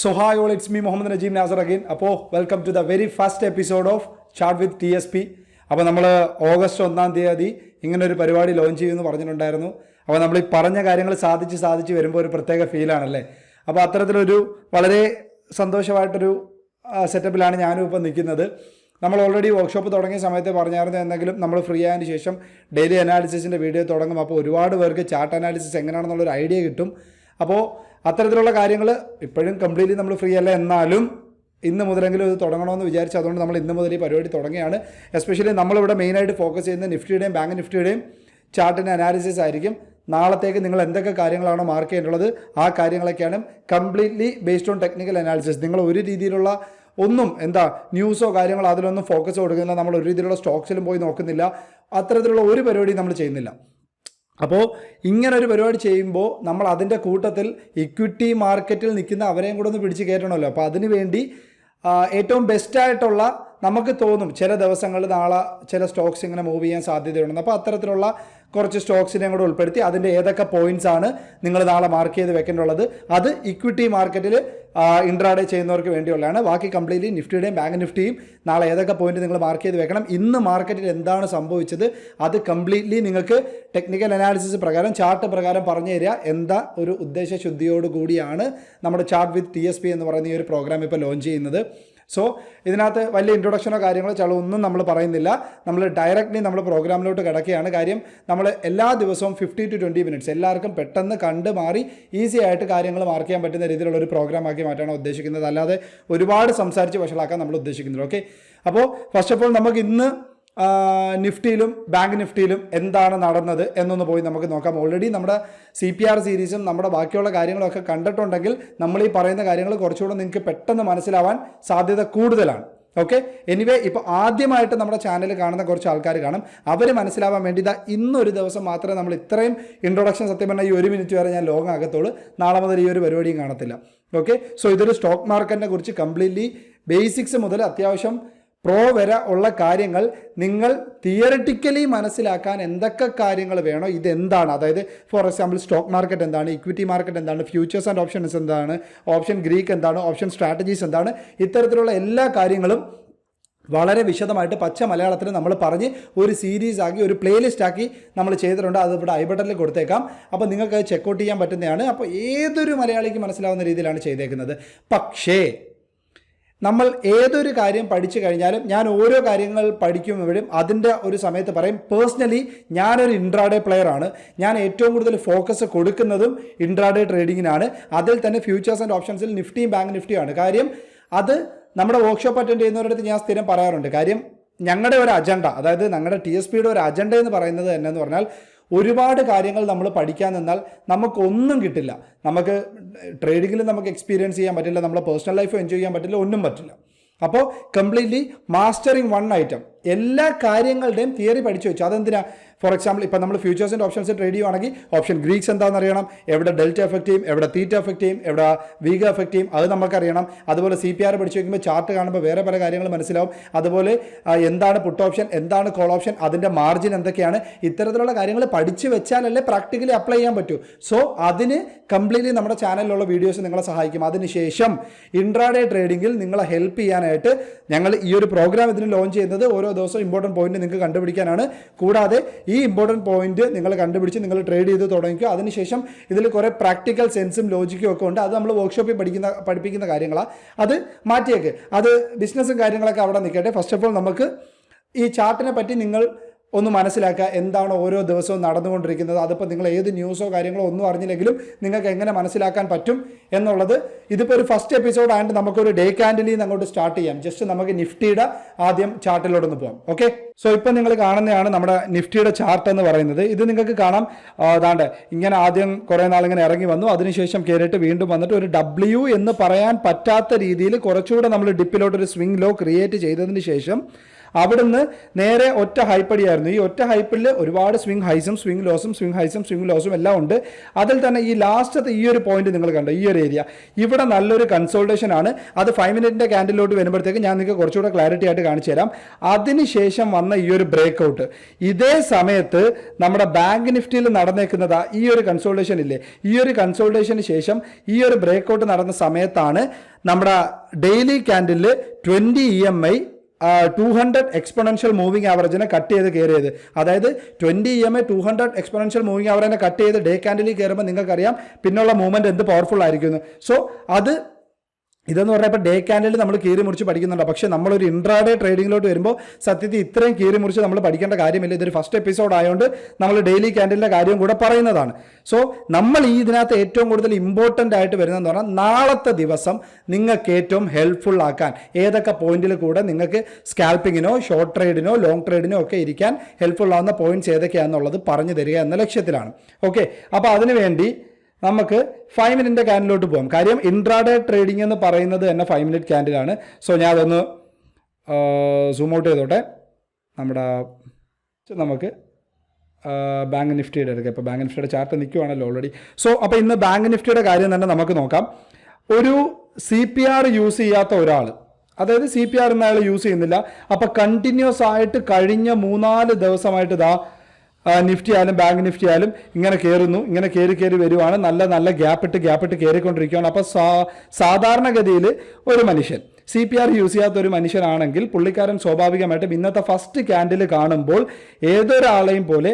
So hi all it's me Muhammad Najeem Nazar again അപ്പോൾ welcome to the very first episode of chart with T S P അപ്പോൾ നമ്മൾ August ഒന്നാം തീയതി ഇങ്ങനെ ഒരു പരിപാടി ലോഞ്ച് ചെയ്യുമെന്ന് പറഞ്ഞിട്ടുണ്ടായിരുന്നു. അപ്പോൾ നമ്മൾ ഈ പറഞ്ഞ കാര്യങ്ങൾ സാധിച്ച് സാധിച്ച് വരുമ്പോൾ ഒരു പ്രത്യേക ഫീലാണല്ലേ അപ്പോൾ അത്തരത്തിലൊരു വളരെ സന്തോഷമായിട്ടൊരു സെറ്റപ്പിലാണ് ഞാനും ഇപ്പോൾ നിൽക്കുന്നത്. നമ്മൾ ഓൾറെഡി വർക്ക്ഷോപ്പ് തുടങ്ങിയ സമയത്ത് പറഞ്ഞായിരുന്നു എന്തെങ്കിലും നമ്മൾ ഫ്രീ ആയതിനു ശേഷം ഡെയിലി അനാലിസിസിന്റെ വീഡിയോ തുടങ്ങും. അപ്പോൾ ഒരുപാട് പേർക്ക് ചാർട്ട് അനാലിസിസ് എങ്ങനെയാണെന്നുള്ളൊരു ഐഡിയ കിട്ടും. അപ്പോൾ അത്തരത്തിലുള്ള കാര്യങ്ങൾ ഇപ്പോഴും കംപ്ലീറ്റ്ലി നമ്മൾ ഫ്രീ അല്ല എന്നാലും ഇന്ന് മുതലെങ്കിലും ഇത് തുടങ്ങണമെന്ന് വിചാരിച്ചു അതുകൊണ്ട് നമ്മൾ ഇന്ന് മുതൽ ഈ പരിപാടി തുടങ്ങിയാണ് എസ്പെഷ്യലി നമ്മളിവിടെ മെയിനായിട്ട് ഫോക്കസ് ചെയ്യുന്ന നിഫ്റ്റിയുടെയും ബാങ്ക് നിഫ്റ്റിയുടെയും ചാർട്ടിന്റെ അനാലിസിസ് ആയിരിക്കും. നാളത്തേക്ക് നിങ്ങൾ എന്തൊക്കെ കാര്യങ്ങളാണോ മാർക്ക് ചെയ്യേണ്ടത് ആ കാര്യങ്ങളൊക്കെയാണ് completely based on technical analysis നിങ്ങൾ ഒരു രീതിയിലുള്ള ഒന്നും എന്താ ന്യൂസോ കാര്യങ്ങളോ അതിലൊന്നും ഫോക്കസ് കൊടുക്കുന്നില്ല. നമ്മൾ ഒരു രീതിയിലുള്ള സ്റ്റോക്സിലും പോയി നോക്കുന്നില്ല. അത്തരത്തിലുള്ള ഒരു പരിപാടിയും നമ്മൾ ചെയ്യുന്നില്ല. അപ്പോൾ ഇങ്ങനെ ഒരു പരിപാടി ചെയ്യുമ്പോൾ നമ്മൾ അതിന്റെ കൂട്ടത്തിൽ ഇക്വിറ്റി മാർക്കറ്റിൽ നിൽക്കുന്ന അവരെയും കൂടെ ഒന്ന് പിടിച്ച് കയറ്റണമല്ലോ. അപ്പോൾ അതിനുവേണ്ടി ഏറ്റവും ബെസ്റ്റായിട്ടുള്ള നമുക്ക് തോന്നും ചില ദിവസങ്ങളിൽ നാളെ ചില സ്റ്റോക്സ് ഇങ്ങനെ മൂവ് ചെയ്യാൻ സാധ്യതയുണ്ടെന്ന്. അപ്പോൾ അത്തരത്തിലുള്ള കുറച്ച് സ്റ്റോക്സിനെ കൂടെ ഉൾപ്പെടുത്തി അതിന്റെ ഏതൊക്കെ പോയിന്റ്സ് ആണ് നിങ്ങൾ നാളെ മാർക്ക് ചെയ്ത് വെക്കേണ്ടുള്ളത് അത് ഇക്വിറ്റി മാർക്കറ്റിൽ ഇൻട്രാഡേ ചെയ്യുന്നവർക്ക് വേണ്ടിയുള്ളതാണ്. ബാക്കി കംപ്ലീറ്റ്ലി നിഫ്റ്റിയുടെയും ബാങ്ക് നിഫ്റ്റിയും നാളെ ഏതൊക്കെ പോയിന്റ് നിങ്ങൾ മാർക്ക് ചെയ്ത് വെക്കണം. ഇന്ന് മാർക്കറ്റിൽ എന്താണ് സംഭവിച്ചത്? അത് കംപ്ലീറ്റ്ലി നിങ്ങൾക്ക് ടെക്നിക്കൽ അനാലിസിസ് പ്രകാരം ചാർട്ട് പ്രകാരം പറഞ്ഞു തരിക. എന്താ ഒരു ഉദ്ദേശശുദ്ധിയോടുകൂടിയാണ് നമ്മുടെ ചാർട്ട് വിത്ത് ടി എന്ന് പറയുന്ന ഈ ഒരു പ്രോഗ്രാം ഇപ്പോൾ ലോഞ്ച് ചെയ്യുന്നത്. സോ ഇതിനകത്ത് വലിയ ഇൻട്രൊഡക്ഷനോ കാര്യങ്ങളോ ചില ഒന്നും നമ്മൾ പറയുന്നില്ല. നമ്മൾ ഡയറക്റ്റ്ലി നമ്മൾ പ്രോഗ്രാമിലോട്ട് കിടക്കുകയാണ്. കാര്യം നമ്മൾ എല്ലാ ദിവസവും ഫിഫ്റ്റി ടു ട്വന്റി മിനിറ്റ്സ് എല്ലാവർക്കും പെട്ടെന്ന് കണ്ട് മാറി ഈസി ആയിട്ട് കാര്യങ്ങൾ മാർക്ക് ചെയ്യാൻ പറ്റുന്ന രീതിയിലുള്ള ഒരു പ്രോഗ്രാം ആക്കി മാറ്റാണ് ഉദ്ദേശിക്കുന്നത്. അല്ലാതെ ഒരുപാട് സംസാരിച്ച് വഷളാക്കാൻ നമ്മൾ ഉദ്ദേശിക്കുന്നില്ല. ഓക്കെ അപ്പോൾ ഫസ്റ്റ് ഓഫ് ഓൾ നമുക്ക് ഇന്ന് നിഫ്റ്റിയിലും ബാങ്ക് നിഫ്റ്റിയിലും എന്താണ് നടന്നത് എന്നൊന്ന് പോയി നമുക്ക് നോക്കാം. ഓൾറെഡി നമ്മുടെ സി പി ആർ സീരീസും നമ്മുടെ ബാക്കിയുള്ള കാര്യങ്ങളൊക്കെ കണ്ടിട്ടുണ്ടെങ്കിൽ നമ്മൾ ഈ പറയുന്ന കാര്യങ്ങൾ കുറച്ചുകൂടെ നിങ്ങൾക്ക് പെട്ടെന്ന് മനസ്സിലാവാൻ സാധ്യത കൂടുതലാണ്. ഓക്കെ എനിവേ ഇപ്പോൾ ആദ്യമായിട്ട് നമ്മുടെ ചാനൽ കാണുന്ന കുറച്ച് ആൾക്കാർ കാണും. അവർ മനസ്സിലാവാൻ വേണ്ടി ഇതാ ഇന്നൊരു ദിവസം മാത്രമേ നമ്മൾ ഇത്രയും ഇൻട്രൊഡക്ഷൻ സത്യം പറഞ്ഞാൽ ഈ ഒരു മിനിറ്റ് വരെ ഞാൻ ലോകം ആകത്തുള്ളൂ. നാളെ മുതൽ ഈ ഒരു പരിപാടിയും കാണത്തില്ല. ഓക്കെ സോ ഇതൊരു സ്റ്റോക്ക് മാർക്കറ്റിനെ കുറിച്ച് കംപ്ലീറ്റ്ലി ബേസിക്സ് മുതൽ അത്യാവശ്യം പ്രോ വരെ ഉള്ള കാര്യങ്ങൾ നിങ്ങൾ തിയറിറ്റിക്കലി മനസ്സിലാക്കാൻ എന്തൊക്കെ കാര്യങ്ങൾ വേണോ ഇതെന്താണ്? അതായത് ഫോർ എക്സാമ്പിൾ സ്റ്റോക്ക് മാർക്കറ്റ് എന്താണ് ഇക്വിറ്റി മാർക്കറ്റ് എന്താണ് ഫ്യൂച്ചേഴ്സ് ആൻഡ് ഓപ്ഷൻസ് എന്താണ് ഓപ്ഷൻ ഗ്രീക്ക് എന്താണ് ഓപ്ഷൻ സ്ട്രാറ്റജീസ് എന്താണ് ഇത്തരത്തിലുള്ള എല്ലാ കാര്യങ്ങളും വളരെ വിശദമായിട്ട് പച്ച മലയാളത്തിൽ നമ്മൾ പറഞ്ഞ് ഒരു സീരീസ് ആക്കി ഒരു പ്ലേലിസ്റ്റ് ആക്കി നമ്മൾ ചെയ്തിട്ടുണ്ട്. അത് ഇവിടെ ഐ ബട്ടണിൽ കൊടുത്തേക്കാം. അപ്പോൾ നിങ്ങൾക്ക് അത് ചെക്കൗട്ട് ചെയ്യാൻ പറ്റുന്നതാണ്. അപ്പോൾ ഏതൊരു മലയാളിക്ക് മനസ്സിലാവുന്ന രീതിയിലാണ് ചെയ്തേക്കുന്നത്. പക്ഷേ നമ്മൾ ഏതൊരു കാര്യം പഠിച്ചു കഴിഞ്ഞാലും ഞാൻ ഓരോ കാര്യങ്ങൾ പഠിക്കുമ്പോഴും അതിന്റെ ഒരു സമയത്ത് പറയും പേഴ്സണലി ഞാനൊരു ഇൻട്രാഡേ പ്ലെയർ ആണ്. ഞാൻ ഏറ്റവും കൂടുതൽ ഫോക്കസ് കൊടുക്കുന്നതും ഇൻട്രാഡേ ട്രേഡിങ്ങിനാണ് അതിൽ തന്നെ ഫ്യൂച്ചേഴ്സ് ആൻഡ് ഓപ്ഷൻസിൽ നിഫ്റ്റിയും ബാങ്ക് നിഫ്റ്റിയാണ് കാര്യം അത് നമ്മുടെ വർക്ക്ഷോപ്പ് അറ്റൻഡ് ചെയ്യുന്നവരടുത്ത് ഞാൻ സ്ഥിരം പറയാറുണ്ട്. കാര്യം ഞങ്ങളുടെ ഒരു അജണ്ട അതായത് ഞങ്ങളുടെ ടി എസ് പിയുടെ ഒരു അജണ്ട എന്ന് പറയുന്നത് എന്ന് പറഞ്ഞാൽ ഒരുപാട് കാര്യങ്ങൾ നമ്മൾ പഠിക്കാൻ നിന്നാൽ നമുക്കൊന്നും കിട്ടില്ല. നമുക്ക് ട്രേഡിങ്ങിൽ നമുക്ക് എക്സ്പീരിയൻസ് ചെയ്യാൻ പറ്റില്ല നമ്മുടെ പേഴ്സണൽ ലൈഫ് എൻജോയ് ചെയ്യാൻ പറ്റില്ല ഒന്നും പറ്റില്ല. അപ്പോൾ കംപ്ലീറ്റ്ലി മാസ്റ്ററിങ് വൺ ഐറ്റം എല്ലാ കാര്യങ്ങളുടെയും തിയറി പഠിച്ചു വെച്ചു. അതെന്തിനാ? ഫോർ എക്സാമ്പിൾ ഇപ്പം നമ്മൾ ഫ്യൂച്ചേഴ്സ് ആൻഡ് ഓപ്ഷൻസ് ട്രേഡ് ചെയ്യുവാണെങ്കിൽ ഓപ്ഷൻ ഗ്രീക്സ് എന്താണെന്ന് അറിയണം എവിടെ ഡെൽറ്റ എഫക്റ്റ് ചെയ്യും എവിടെ തീറ്റ എഫക്റ്റ് ചെയ്യും എവിടെ വീഗ എഫക്റ്റ് ചെയ്യും അത് നമുക്കറിയണം അതുപോലെ സി പി ആർ പഠിച്ചു വയ്ക്കുമ്പോൾ ചാർട്ട് കാണുമ്പോൾ വേറെ പല കാര്യങ്ങൾ മനസ്സിലാവും. അതുപോലെ എന്താണ് പുട്ട് ഓപ്ഷൻ എന്താണ് കോൾ ഓപ്ഷൻ അതിന്റെ മാർജിൻ എന്തൊക്കെയാണ്? ഇത്തരത്തിലുള്ള കാര്യങ്ങൾ പഠിച്ചു വെച്ചാലല്ലേ പ്രാക്ടിക്കലി അപ്ലൈ ചെയ്യാൻ പറ്റൂ. സോ അതിന് കംപ്ലീറ്റ്ലി നമ്മുടെ ചാനലിലുള്ള വീഡിയോസ് നിങ്ങളെ സഹായിക്കും. അതിനുശേഷം ഇൻട്രാഡേ ട്രേഡിങ്ങിൽ നിങ്ങളെ ഹെൽപ്പ് ചെയ്യാനായിട്ട് ഞങ്ങൾ ഈ ഒരു പ്രോഗ്രാം ഇതിന് ലോഞ്ച് ചെയ്യുന്നത് ഓരോ ദിവസവും ഇമ്പോർട്ടന്റ് പോയിന്റ് നിങ്ങൾക്ക് കണ്ടുപിടിക്കാനാണ്. കൂടാതെ ഈ ഇമ്പോർട്ടന്റ് പോയിന്റ് നിങ്ങൾ കണ്ടുപിടിച്ച് നിങ്ങൾ ട്രേഡ് ചെയ്ത് തുടങ്ങിക്കുക അതിനുശേഷം ഇതിൽ കുറേ പ്രാക്ടിക്കൽ സെൻസും ലോജിക്കും ഒക്കെ ഉണ്ട്. അത് നമ്മൾ വർക്ക്ഷോപ്പിൽ പഠിക്കുന്ന പഠിപ്പിക്കുന്ന കാര്യങ്ങളാണ് അത് മാറ്റിയേക്ക്. അത് ബിസിനസ്സും കാര്യങ്ങളൊക്കെ അവിടെ നിൽക്കട്ടെ. ഫസ്റ്റ് ഓഫ് ഓൾ നമുക്ക് ഈ ചാർട്ടിനെ പറ്റി നിങ്ങൾ ഒന്ന് മനസ്സിലാക്കുക എന്താണ് ഓരോ ദിവസവും നടന്നുകൊണ്ടിരിക്കുന്നത്. അതിപ്പോൾ നിങ്ങൾ ഏത് ന്യൂസോ കാര്യങ്ങളോ ഒന്നും അറിഞ്ഞില്ലെങ്കിലും നിങ്ങൾക്ക് എങ്ങനെ മനസ്സിലാക്കാൻ പറ്റും എന്നുള്ളത് ഇതിപ്പോൾ ഒരു ഫസ്റ്റ് എപ്പിസോഡ് ആയതുകൊണ്ട് നമുക്കൊരു ഡേ ക്യാൻഡിലിൽ നിന്ന് അങ്ങോട്ട് സ്റ്റാർട്ട് ചെയ്യാം. ജസ്റ്റ് നമുക്ക് നിഫ്റ്റിയുടെ ആദ്യം ചാർട്ടിലോട്ടൊന്ന് പോകാം ഓക്കെ സോ ഇപ്പം നിങ്ങൾ കാണുന്നതാണ് നമ്മുടെ നിഫ്റ്റിയുടെ ചാർട്ട് എന്ന് പറയുന്നത്. ഇത് നിങ്ങൾക്ക് കാണാം. അതാണ്ട് ഇങ്ങനെ ആദ്യം കുറേ നാളിങ്ങനെ ഇറങ്ങി വന്നു. അതിനുശേഷം കയറിയിട്ട് വീണ്ടും വന്നിട്ട് ഒരു ഡബ്ല്യു എന്ന് പറയാൻ പറ്റാത്ത രീതിയിൽ കുറച്ചുകൂടെ നമ്മൾ ഡിപ്പിലോട്ട് ഒരു സ്വിംഗ് ലോ ക്രിയേറ്റ് ചെയ്തതിന് ശേഷം അവിടുന്ന് നേരെ ഒറ്റ ഹൈപ്പടിയായിരുന്നു. ഈ ഒറ്റ ഹൈപ്പിൽ ഒരുപാട് സ്വിംഗ് ഹൈസും സ്വിംഗ് ലോസും സ്വിംഗ് ഹൈസും സ്വിംഗ് ലോസും എല്ലാം ഉണ്ട്. അതിൽ തന്നെ ഈ ലാസ്റ്റത്തെ ഈ ഒരു പോയിന്റ് നിങ്ങൾ കണ്ടു? ഈ ഒരു ഏരിയ ഇവിടെ നല്ലൊരു കൺസോൾട്ടേഷൻ ആണ്. അത് ഫൈവ് മിനിറ്റിന്റെ ക്യാൻഡിലോട്ട് വരുമ്പോഴത്തേക്ക് ഞാൻ നിങ്ങൾക്ക് കുറച്ചുകൂടെ ക്ലാരിറ്റി ആയിട്ട് കാണിച്ചു തരാം. അതിനുശേഷം വന്ന ഈ ഒരു ബ്രേക്ക് ഔട്ട് ഇതേ സമയത്ത് നമ്മുടെ ബാങ്ക് നിഫ്റ്റിയിൽ നടന്നേക്കുന്നത് ഈ ഒരു കൺസോൾട്ടേഷൻ ഇല്ലേ? ഈ ഒരു കൺസോൾട്ടേഷന് ശേഷം ഈ ഒരു ബ്രേക്ക് ഔട്ട് നടന്ന സമയത്താണ് നമ്മുടെ daily ക്യാൻഡിലിൽ twenty E M I two hundred exponential moving ആവറേജിനെ cut ചെയ്ത് കയറിയത് അതായത് twenty E M A two hundred exponential moving ആവറേജിനെ cut ചെയ്ത് ഡേ ക്യാൻഡിലിൽ കയറുമ്പോൾ നിങ്ങൾക്കറിയാം പിന്നുള്ള മൂവ്മെന്റ് എന്ത് പവർഫുൾ ആയിരിക്കുന്നു. സോ അത് ഇതെന്ന് പറഞ്ഞാൽ ഇപ്പോൾ ഡേ ക്യാൻഡിൽ നമ്മൾ കീറി മുറിച്ച് പഠിക്കുന്നുണ്ട്. പക്ഷേ നമ്മളൊരു ഇൻട്രാഡേ ട്രേഡിങ്ങിലോട്ട് വരുമ്പോൾ സത്യത്തിൽ ഇത്രയും കീറി മുറിച്ച് നമ്മൾ പഠിക്കേണ്ട കാര്യമില്ല. ഇതൊരു ഫസ്റ്റ് എപ്പിസോഡ് ആയതുകൊണ്ട് നമ്മൾ ഡെയിലി ക്യാൻഡിലിന്റെ കാര്യം കൂടെ പറയുന്നതാണ്. സോ നമ്മൾ ഈ ഇതിനകത്ത് ഏറ്റവും കൂടുതൽ ഇമ്പോർട്ടന്റ് ആയിട്ട് വരുന്നതെന്ന് പറഞ്ഞാൽ നാളത്തെ ദിവസം നിങ്ങൾക്ക് ഏറ്റവും ഹെൽപ്ഫുൾ ആക്കാൻ ഏതൊക്കെ പോയിന്റിൽ കൂടെ നിങ്ങൾക്ക് സ്കാൽപ്പിങ്ങിനോ ഷോർട്ട് ട്രേഡിനോ ലോങ് ട്രേഡിനോ ഒക്കെ ഇരിക്കാൻ ഹെൽപ്ഫുൾ ആവുന്ന പോയിന്റ്സ് ഏതൊക്കെയാണെന്നുള്ളത് പറഞ്ഞു തരിക എന്ന ലക്ഷ്യത്തിലാണ്. ഓക്കെ അപ്പോൾ അതിനുവേണ്ടി നമുക്ക് ഫൈവ് മിനിറ്റിന്റെ ക്യാൻഡിലോട്ട് പോകാം കാര്യം ഇൻട്രാഡേ ട്രേഡിംഗ് എന്ന് പറയുന്നത് തന്നെ ഫൈവ് മിനിറ്റ് ക്യാൻഡിലാണ് സോ ഞാൻ അതൊന്ന് സൂം ഔട്ട് ചെയ്തോട്ടെ. നമ്മുടെ നമുക്ക് ബാങ്ക് നിഫ്റ്റിയുടെ എടുക്കാം ഇപ്പോൾ ബാങ്ക് നിഫ്റ്റിയുടെ ചാർട്ട് നിൽക്കുവാണല്ലോ ഓൾറെഡി സോ അപ്പോൾ ഇന്ന് ബാങ്ക് നിഫ്റ്റിയുടെ കാര്യം തന്നെ നമുക്ക് നോക്കാം. ഒരു സി പി ആർ യൂസ് ചെയ്യാത്ത ഒരാൾ അതായത് സി പി ആർ അയാൾ യൂസ് ചെയ്യുന്നില്ല. അപ്പോൾ കണ്ടിന്യൂസ് ആയിട്ട് കഴിഞ്ഞ മൂന്നാൽ ദിവസമായിട്ട് ഇതാ നിഫ്റ്റി ആയാലും ബാങ്ക് നിഫ്റ്റി ആയാലും ഇങ്ങനെ കയറുന്നു ഇങ്ങനെ കയറി കയറി വരുവാണ്. നല്ല നല്ല ഗ്യാപ്പ് ഇട്ട് ഗ്യാപ്പ് ഇട്ട് കയറിക്കൊണ്ടിരിക്കുകയാണ് അപ്പോൾ സാ സാധാരണഗതിയിൽ ഒരു മനുഷ്യൻ സി പി ആർ യൂസ് ചെയ്യാത്ത ഒരു മനുഷ്യനാണെങ്കിൽ പുള്ളിക്കാരൻ സ്വാഭാവികമായിട്ടും ഇന്നത്തെ ഫസ്റ്റ് ക്യാൻഡിൽ കാണുമ്പോൾ ഏതൊരാളെയും പോലെ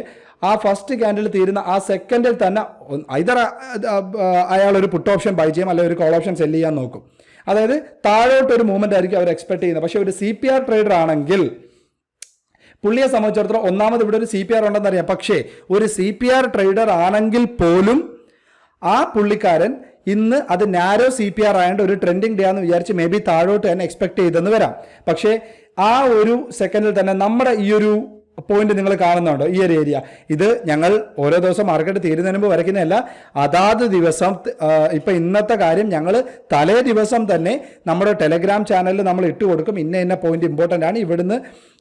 ആ ഫസ്റ്റ് ക്യാൻഡിൽ തീരുന്ന ആ സെക്കൻഡിൽ തന്നെ ഐതർ അയാൾ ഒരു പുട്ട് ഓപ്ഷൻ ബൈ ചെയ്യും അല്ലെങ്കിൽ ഒരു കോൾ ഓപ്ഷൻ സെൽ ചെയ്യാൻ നോക്കും. അതായത് താഴോട്ടൊരു മൂവ്മെന്റ് ആയിരിക്കും അവർ എക്സ്പെക്ട് ചെയ്യുന്നത്. പക്ഷേ ഒരു സി പി ആർ ട്രേഡർ ആണെങ്കിൽ പുള്ളിയെ സംബന്ധിച്ചിടത്തോളം ഒന്നാമത് ഇവിടെ ഒരു സി പി ആർ ഉണ്ടെന്ന് അറിയാം പക്ഷേ ഒരു സി പി ആർ ട്രേഡർ ആണെങ്കിൽ പോലും ആ പുള്ളിക്കാരൻ ഇന്ന് അത് നാരോ സി പി ആർ ആയതുകൊണ്ട് ഒരു ട്രെൻഡിങ് ഡേ ആണെന്ന് വിചാരിച്ച് മേ ബി താഴോട്ട് തന്നെ എക്സ്പെക്ട് ചെയ്തെന്ന് വരാം. പക്ഷേ ആ ഒരു സെക്കൻഡിൽ തന്നെ നമ്മുടെ ഈ ഒരു പോയിന്റ് നിങ്ങൾ കാണുന്നുണ്ടോ. ഈ ഒരു ഏരിയ ഇത് ഞങ്ങൾ ഓരോ ദിവസം മാർക്കറ്റ് തീരുന്നതിന് മുമ്പ് വരയ്ക്കുന്നതല്ല അതാത് ദിവസം ഇപ്പം ഇന്നത്തെ കാര്യം ഞങ്ങൾ തലേ ദിവസം തന്നെ നമ്മുടെ ടെലഗ്രാം ചാനലിൽ നമ്മൾ ഇട്ട് കൊടുക്കും. ഇന്ന ഇന്ന പോയിന്റ് ഇമ്പോർട്ടന്റ് ആണ് ഇവിടുന്ന്.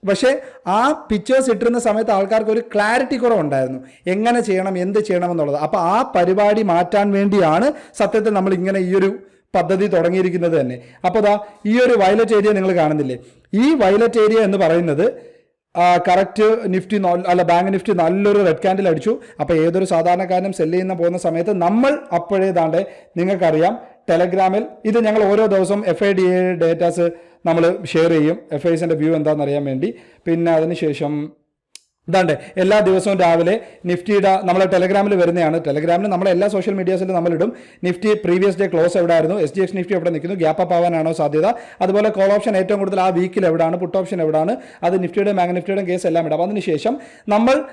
പക്ഷേ ആ പിക്ചേഴ്സ് ഇട്ടിരുന്ന സമയത്ത് ആൾക്കാർക്ക് ഒരു ക്ലാരിറ്റി കുറവുണ്ടായിരുന്നു. എങ്ങനെ ചെയ്യണം എന്ത് ചെയ്യണം എന്നുള്ളത്. അപ്പോൾ ആ പരിപാടി മാറ്റാൻ വേണ്ടിയാണ് സത്യത്തിൽ നമ്മൾ ഇങ്ങനെ ഈ ഒരു പദ്ധതി തുടങ്ങിയിരിക്കുന്നത് തന്നെ. അപ്പോൾ ദാ ഈ ഒരു വയലറ്റ് ഏരിയ നിങ്ങൾ കാണുന്നില്ലേ? ഈ വയലറ്റ് ഏരിയ എന്ന് പറയുന്നത് കറക്റ്റ് നിഫ്റ്റി അല്ല ബാങ്ക് നിഫ്റ്റി നല്ലൊരു റെഡ് ക്യാൻഡിൽ അടിച്ചു. അപ്പോൾ ഏതൊരു സാധാരണക്കാരനും സെൽ ചെയ്യുന്ന പോകുന്ന സമയത്ത് നമ്മൾ അപ്പോഴേതാണ്ട് നിങ്ങൾക്കറിയാം. ടെലഗ്രാമിൽ ഇത് ഞങ്ങൾ ഓരോ ദിവസവും F I D A datas നമ്മൾ ഷെയർ ചെയ്യും. എഫ് ഐസിന്റെ വ്യൂ എന്താണെന്ന് അറിയാൻ വേണ്ടി. പിന്നെ അതിനുശേഷം ഇതാണ്ട് എല്ലാ ദിവസവും രാവിലെ നിഫ്റ്റിയുടെ നമ്മളെ ടെലഗ്രാമിൽ വരുന്നതാണ്. ടെലഗ്രാമിൽ നമ്മളെ എല്ലാ സോഷ്യൽ മീഡിയാസിലും നമ്മളിടും. നിഫ്റ്റി പ്രീവിയസ് ഡേ ക്ലോസ് എവിടെ ആയിരുന്നു എസ് ഡി എക്സ് നിഫ്റ്റി എവിടെ നിൽക്കുന്നു? ഗ്യാപ്പ് അപ്പ് ആവാനാണോ സാധ്യത? അതുപോലെ കോൾ ഓപ്ഷൻ ഏറ്റവും കൂടുതൽ ആ വീക്കിൽ എവിടെയാണ് പുട്ട് ഓപ്ഷൻ എവിടെയാണ് അത് നിഫ്റ്റിയുടെ ബാങ്ക് നിഫ്റ്റിയുടെയും കേസ് എല്ലാം ഇടാം. അതിനുശേഷം നമ്മൾ